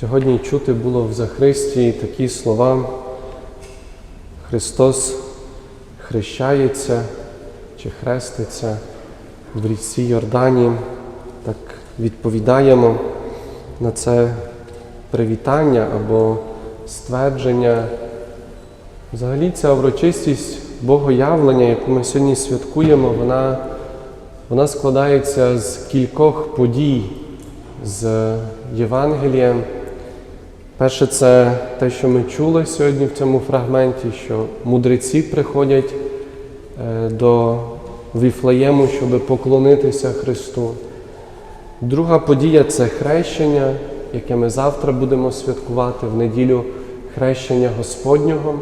Сьогодні чути було в Захристі такі слова. Христос хрещається чи хреститься в річці Йордані. Так відповідаємо на це привітання або ствердження. Взагалі ця урочистість Богоявлення, яку ми сьогодні святкуємо, вона, вона складається з кількох подій з Євангелієм. Перше, це те, що ми чули сьогодні в цьому фрагменті, що мудреці приходять е, до Віфлеєму, щоб поклонитися Христу. Друга подія це хрещення, яке ми завтра будемо святкувати в неділю хрещення Господнього.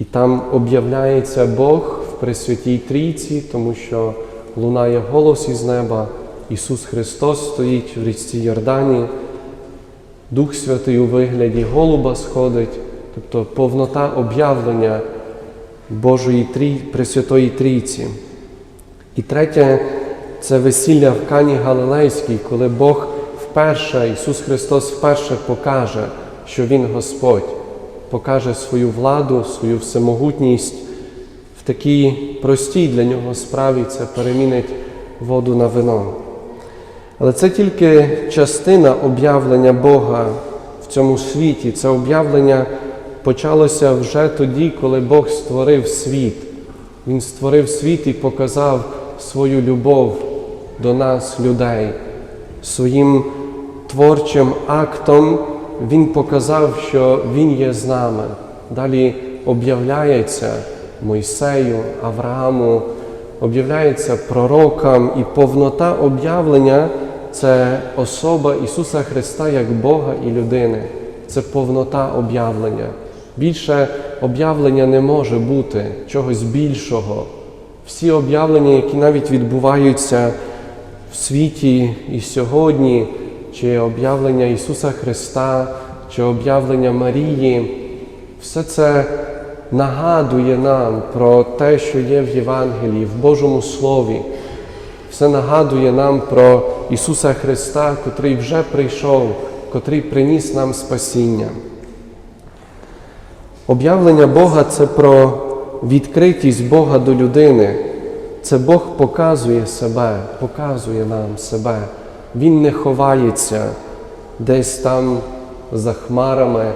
І там об'являється Бог в Пресвятій Трійці, тому що лунає голос із неба, Ісус Христос стоїть в річці Йордані, Дух Святий у вигляді голуба сходить, тобто повнота об'явлення Божої Трій, Пресвятої Трійці. І третє це весілля в Кані Галилейській, коли Бог вперше, Ісус Христос вперше покаже, що Він Господь, покаже свою владу, свою всемогутність в такій простій для нього справі це перемінить воду на вино. Але це тільки частина об'явлення Бога в цьому світі. Це об'явлення почалося вже тоді, коли Бог створив світ. Він створив світ і показав свою любов до нас, людей. Своїм творчим актом Він показав, що Він є з нами. Далі об'являється Мойсею, Аврааму, об'являється пророкам, і повнота об'явлення це особа Ісуса Христа як Бога і людини. Це повнота об'явлення. Більше об'явлення не може бути чогось більшого. Всі об'явлення, які навіть відбуваються в світі і сьогодні, чи об'явлення Ісуса Христа, чи об'явлення Марії, все це нагадує нам про те, що є в Євангелії, в Божому Слові. Все нагадує нам про Ісуса Христа, котрий вже прийшов, котрий приніс нам спасіння. Об'явлення Бога це про відкритість Бога до людини. Це Бог показує себе, показує нам себе. Він не ховається десь там за хмарами.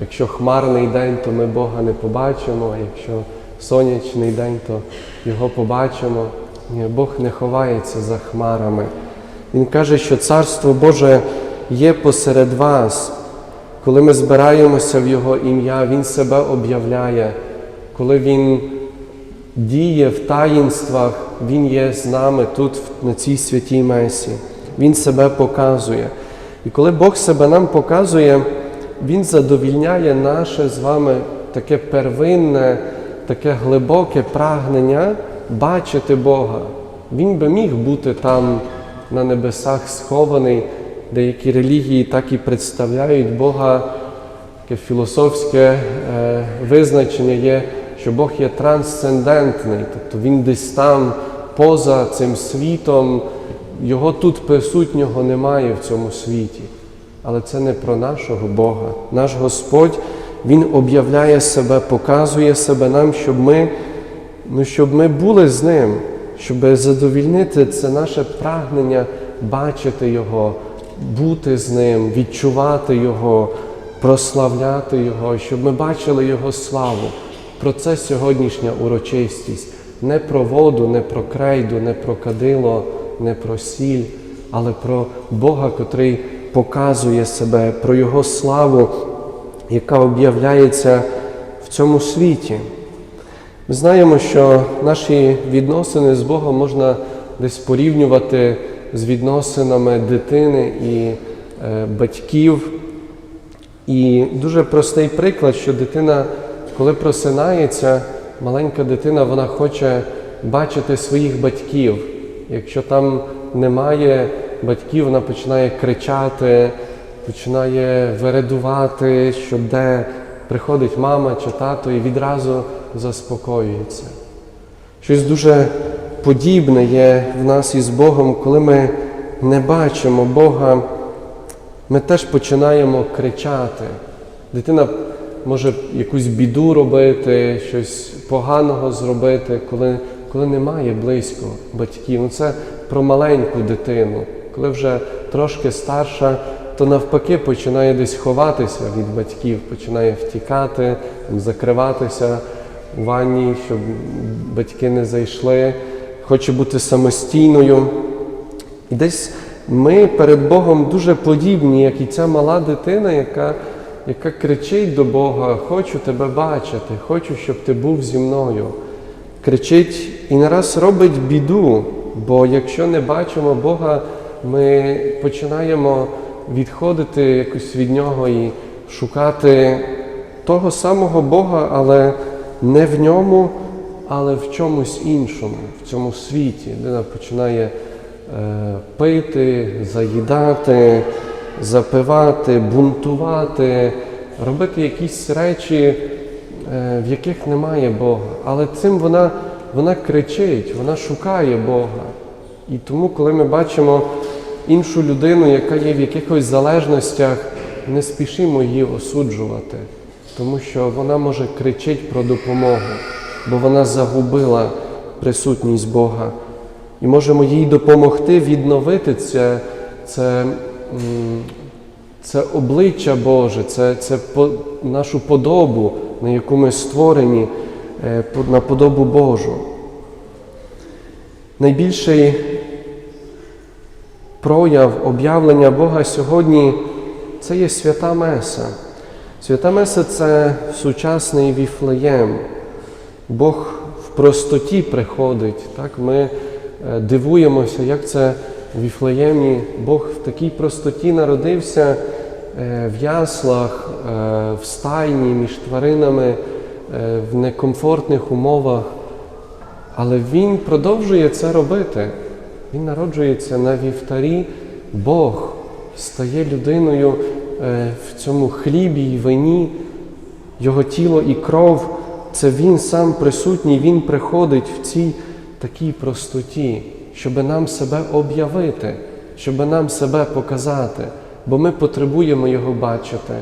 Якщо хмарний день, то ми Бога не побачимо, а якщо сонячний день, то Його побачимо. Бог не ховається за хмарами. Він каже, що Царство Боже є посеред вас. Коли ми збираємося в Його ім'я, Він себе об'являє. Коли Він діє в таїнствах, Він є з нами тут, на цій святій Месі. Він себе показує. І коли Бог себе нам показує, Він задовільняє наше з вами таке первинне, таке глибоке прагнення бачити Бога. Він би міг бути там на небесах схований. Деякі релігії так і представляють Бога, таке філософське е, визначення є, що Бог є трансцендентний, тобто Він десь там поза цим світом, Його тут присутнього немає в цьому світі. Але це не про нашого Бога. Наш Господь, Він об'являє себе, показує себе нам, щоб ми, ну, щоб ми були з Ним, щоб задовільнити це наше прагнення бачити Його, бути з Ним, відчувати Його, прославляти Його, щоб ми бачили Його славу. Про це сьогоднішня урочистість. Не про воду, не про крейду, не про кадило, не про сіль, але про Бога, котрий показує себе, про Його славу, яка об'являється в цьому світі. Ми знаємо, що наші відносини з Богом можна десь порівнювати з відносинами дитини і е, батьків. І дуже простий приклад, що дитина, коли просинається, маленька дитина, вона хоче бачити своїх батьків. Якщо там немає батьків, вона починає кричати, починає вередувати, що де приходить мама чи тато і відразу заспокоюється. Щось дуже подібне є в нас із Богом, коли ми не бачимо Бога ми теж починаємо кричати. Дитина може якусь біду робити, щось поганого зробити, коли, коли немає близько батьків. Ну це про маленьку дитину. Коли вже трошки старша, то навпаки починає десь ховатися від батьків, починає втікати, закриватися у ванні, щоб батьки не зайшли, хоче бути самостійною. І десь ми перед Богом дуже подібні, як і ця мала дитина, яка, яка кричить до Бога: Хочу тебе бачити, хочу, щоб ти був зі мною. Кричить і не раз робить біду, бо якщо не бачимо Бога, ми починаємо відходити якось від Нього і шукати того самого Бога, але не в ньому, але в чомусь іншому, в цьому світі. Людина починає е, пити, заїдати, запивати, бунтувати, робити якісь речі, е, в яких немає Бога. Але цим вона, вона кричить, вона шукає Бога. І тому, коли ми бачимо іншу людину, яка є в якихось залежностях, не спішимо її осуджувати, тому що вона може кричить про допомогу, бо вона загубила присутність Бога. І можемо їй допомогти відновити це, це, це обличчя Боже, це, це по, нашу подобу, на яку ми створені, е, на подобу Божу. Найбільший прояв об'явлення Бога сьогодні це є свята Меса. Свята Меса це сучасний віфлеєм. Бог в простоті приходить. Так? Ми е, дивуємося, як це в Віфлеємі Бог в такій простоті народився е, в яслах, е, в стайні між тваринами, в некомфортних умовах. Але Він продовжує це робити. Він народжується на вівтарі, Бог стає людиною в цьому хлібі і вині, його тіло і кров. Це Він сам присутній, Він приходить в цій такій простоті, щоб нам себе об'явити, щоб нам себе показати, бо ми потребуємо Його бачити,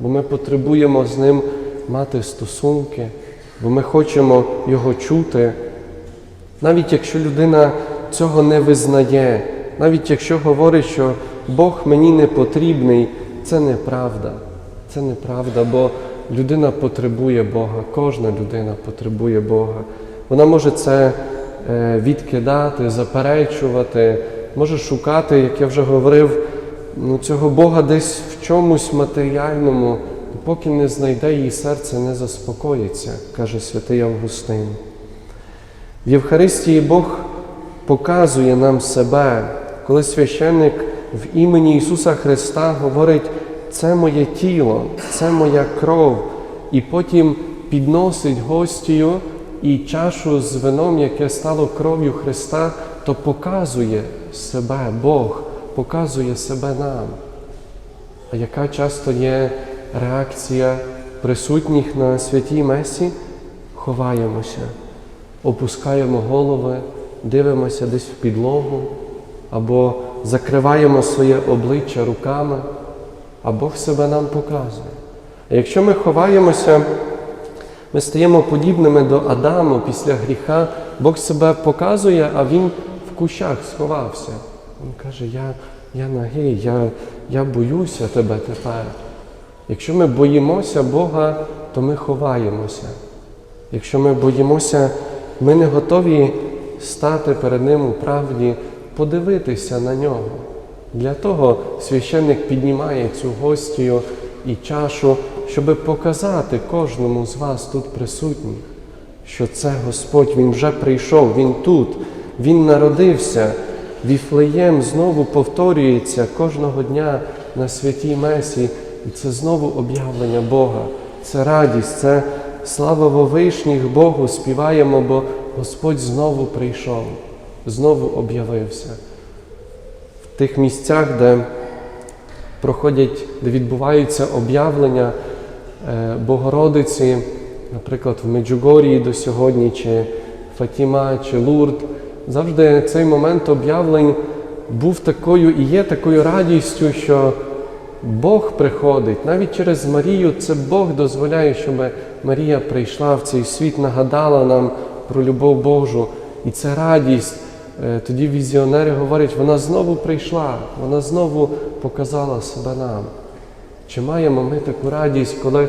бо ми потребуємо з ним мати стосунки, бо ми хочемо Його чути. Навіть якщо людина цього не визнає, навіть якщо говорить, що Бог мені не потрібний, це неправда. Це неправда, бо людина потребує Бога, кожна людина потребує Бога. Вона може це е, відкидати, заперечувати, може шукати, як я вже говорив, ну, цього Бога десь в чомусь матеріальному, поки не знайде її серце, не заспокоїться, каже святий Августин. В Євхаристії Бог показує нам себе, коли священник в імені Ісуса Христа говорить, це моє тіло, це моя кров, і потім підносить гостію і чашу з вином, яке стало кров'ю Христа, то показує себе Бог, показує себе нам. А яка часто є реакція присутніх на святій Месі? Ховаємося опускаємо голови, дивимося десь в підлогу, або закриваємо своє обличчя руками, а Бог себе нам показує. А якщо ми ховаємося, ми стаємо подібними до Адаму після гріха, Бог себе показує, а Він в кущах сховався. Він каже, я, я нагий, я, я боюся тебе тепер. Якщо ми боїмося Бога, то ми ховаємося. Якщо ми боїмося, ми не готові стати перед Ним у правді, подивитися на нього. Для того священник піднімає цю гостію і чашу, щоб показати кожному з вас тут присутніх, що це Господь, Він вже прийшов, Він тут, Він народився. Віфлеєм знову повторюється кожного дня на святій Месі, і це знову об'явлення Бога, це радість, це слава вовишніх Богу, співаємо, бо Господь знову прийшов, знову об'явився. В тих місцях, де проходять, де відбуваються об'явлення е, Богородиці, наприклад, в Меджугорії до сьогодні, чи Фатіма, чи Лурд, завжди цей момент об'явлень був такою і є такою радістю, що Бог приходить, навіть через Марію це Бог дозволяє, щоб Марія прийшла в цей світ, нагадала нам про любов Божу. І це радість. Е, Тоді візіонери говорять, вона знову прийшла, вона знову показала себе нам. Чи маємо ми таку радість, коли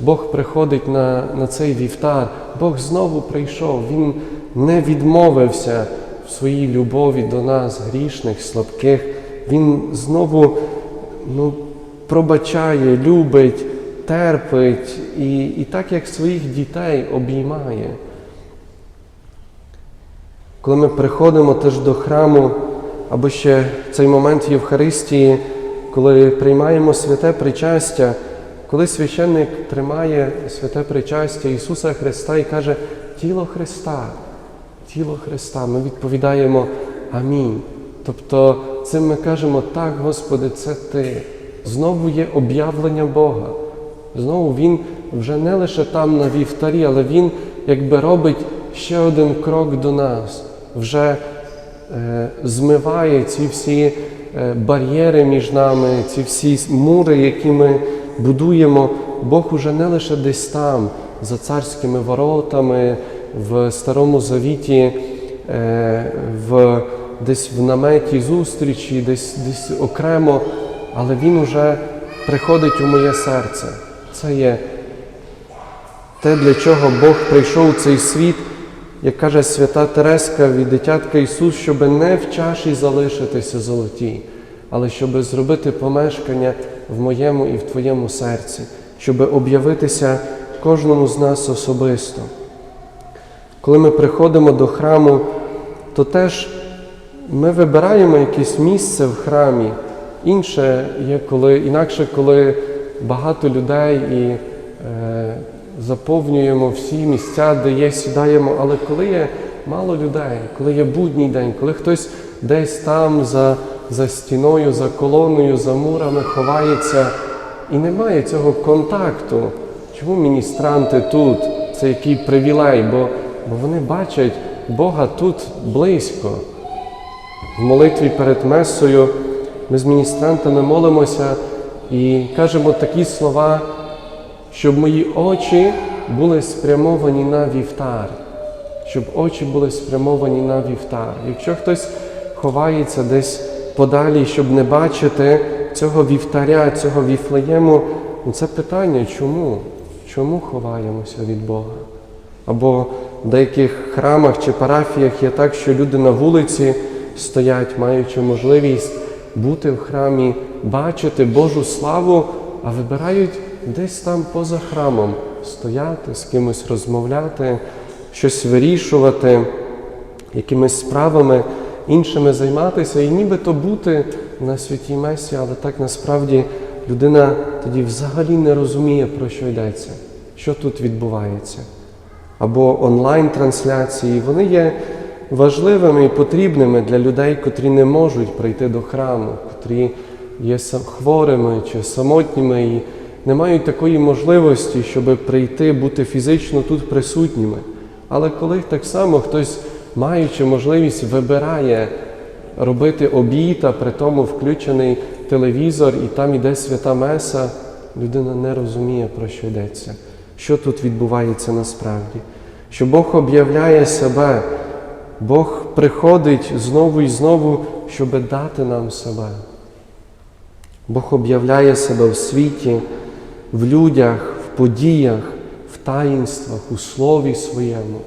Бог приходить на, на цей вівтар, Бог знову прийшов, Він не відмовився в своїй любові до нас, грішних, слабких. Він знову ну, пробачає, любить, терпить і, і так як своїх дітей обіймає. Коли ми приходимо теж до храму, або ще цей момент Євхаристії, коли приймаємо святе причастя, коли священник тримає святе причастя Ісуса Христа і каже тіло Христа, тіло Христа, ми відповідаємо Амінь. Тобто цим ми кажемо, так, Господи, це Ти. Знову є об'явлення Бога. Знову Він вже не лише там на вівтарі, але Він якби робить ще один крок до нас, вже е, змиває ці всі е, бар'єри між нами, ці всі мури, які ми будуємо. Бог уже не лише десь там, за царськими воротами, в Старому Завіті, е, в, десь в наметі зустрічі, десь, десь окремо, але Він уже приходить у моє серце. Це є те, для чого Бог прийшов у цей світ, як каже свята Тереска від дитятка Ісус, щоб не в чаші залишитися золотій, але щоб зробити помешкання в моєму і в Твоєму серці, щоб об'явитися кожному з нас особисто. Коли ми приходимо до храму, то теж ми вибираємо якесь місце в храмі. Інше є, коли інакше, коли багато людей і заповнюємо всі місця, де є, сідаємо. Але коли є мало людей, коли є будній день, коли хтось десь там за, за стіною, за колоною, за мурами ховається і немає цього контакту. Чому міністранти тут? Це який привілей, бо, бо вони бачать Бога тут близько. В молитві перед Месою ми з міністрантами молимося і кажемо такі слова, щоб мої очі були спрямовані на вівтар, щоб очі були спрямовані на вівтар. Якщо хтось ховається десь подалі, щоб не бачити цього вівтаря, цього віфлеєму, ну це питання, чому? Чому ховаємося від Бога? Або в деяких храмах чи парафіях є так, що люди на вулиці стоять, маючи можливість бути в храмі, бачити Божу славу, а вибирають десь там поза храмом стояти, з кимось розмовляти, щось вирішувати, якимись справами іншими займатися і нібито бути на святій Месі, але так насправді людина тоді взагалі не розуміє, про що йдеться, що тут відбувається. Або онлайн-трансляції, вони є важливими і потрібними для людей, котрі не можуть прийти до храму, котрі є хворими чи самотніми і не мають такої можливості, щоб прийти, бути фізично тут присутніми. Але коли так само хтось, маючи можливість, вибирає робити обід, а при тому включений телевізор, і там іде свята Меса, людина не розуміє, про що йдеться, що тут відбувається насправді. Що Бог об'являє себе, Бог приходить знову і знову, щоб дати нам себе. Бог об'являє себе в світі, в людях, в подіях, в таїнствах, у слові своєму,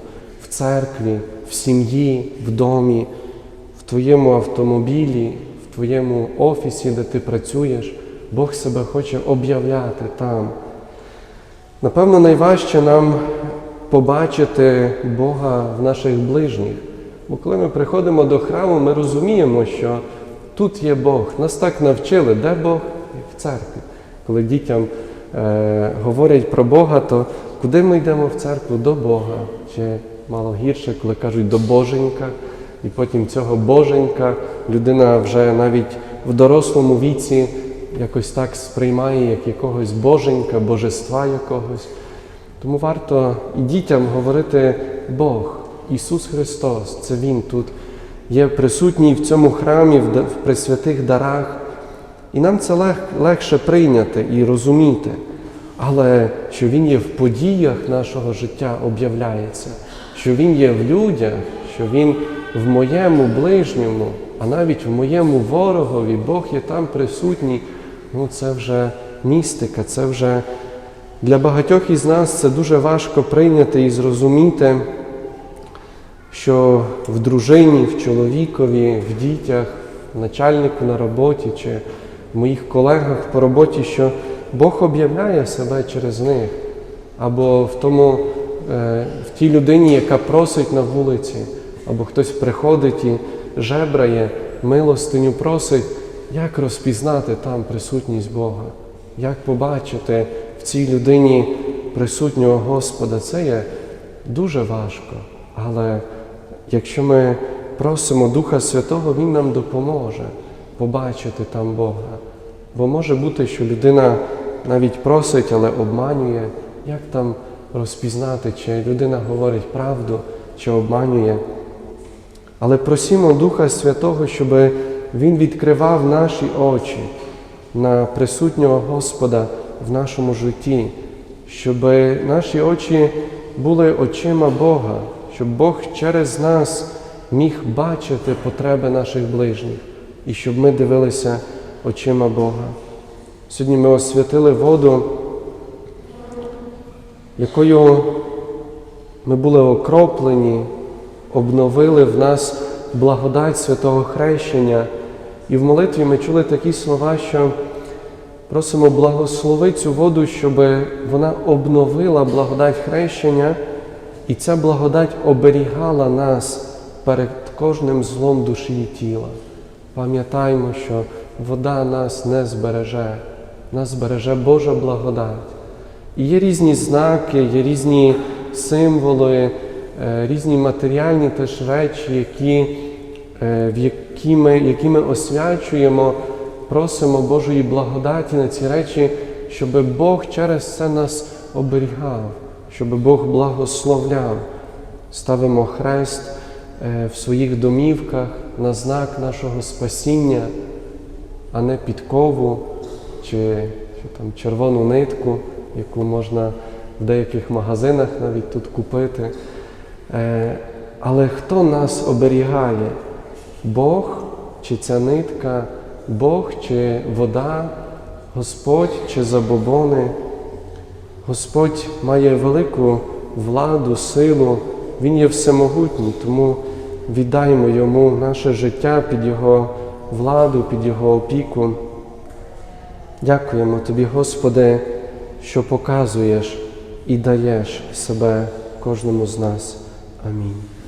в церкві, в сім'ї, в домі, в твоєму автомобілі, в твоєму офісі, де ти працюєш. Бог себе хоче об'являти там. Напевно, найважче нам побачити Бога в наших ближніх. Бо коли ми приходимо до храму, ми розуміємо, що тут є Бог. Нас так навчили, де Бог? В церкві. Коли дітям говорять про Бога, то куди ми йдемо в церкву? До Бога. Чи мало гірше, коли кажуть до Боженька, і потім цього Боженька людина вже навіть в дорослому віці якось так сприймає як якогось Боженька, божества якогось. Тому варто і дітям говорити Бог, Ісус Христос, це Він тут є присутній в цьому храмі, в пресвятих дарах, І нам це лег, легше прийняти і розуміти. Але що Він є в подіях нашого життя, об'являється, що Він є в людях, що Він в моєму ближньому, а навіть в моєму ворогові, Бог є там присутній, ну це вже містика, це вже для багатьох із нас це дуже важко прийняти і зрозуміти, що в дружині, в чоловікові, в дітях, в начальнику на роботі чи моїх колегах по роботі, що Бог об'являє себе через них, або в тому, е, в тій людині, яка просить на вулиці, або хтось приходить і жебрає, милостиню просить, як розпізнати там присутність Бога, як побачити в цій людині присутнього Господа, це є дуже важко. Але якщо ми просимо Духа Святого, Він нам допоможе побачити там Бога. Бо може бути, що людина навіть просить, але обманює, як там розпізнати, чи людина говорить правду, чи обманює. Але просімо Духа Святого, щоб Він відкривав наші очі на присутнього Господа в нашому житті, щоб наші очі були очима Бога, щоб Бог через нас міг бачити потреби наших ближніх і щоб ми дивилися очима Бога. Сьогодні ми освятили воду, якою ми були окроплені, обновили в нас благодать святого хрещення. І в молитві ми чули такі слова, що просимо благослови цю воду, щоб вона обновила благодать хрещення, і ця благодать оберігала нас перед кожним злом душі і тіла. Пам'ятаймо, що вода нас не збереже, нас збереже Божа благодать. І є різні знаки, є різні символи, е, різні матеріальні теж речі, які, е, в які ми, які ми освячуємо, просимо Божої благодаті на ці речі, щоб Бог через це нас оберігав, щоб Бог благословляв. Ставимо хрест е, в своїх домівках на знак нашого спасіння, а не підкову чи, чи там червону нитку, яку можна в деяких магазинах навіть тут купити. Е, Але хто нас оберігає? Бог чи ця нитка, Бог чи вода, Господь чи забобони? Господь має велику владу, силу, Він є всемогутній, тому віддаймо Йому наше життя під Його владу, під Його опіку. Дякуємо Тобі, Господи, що показуєш і даєш себе кожному з нас. Амінь.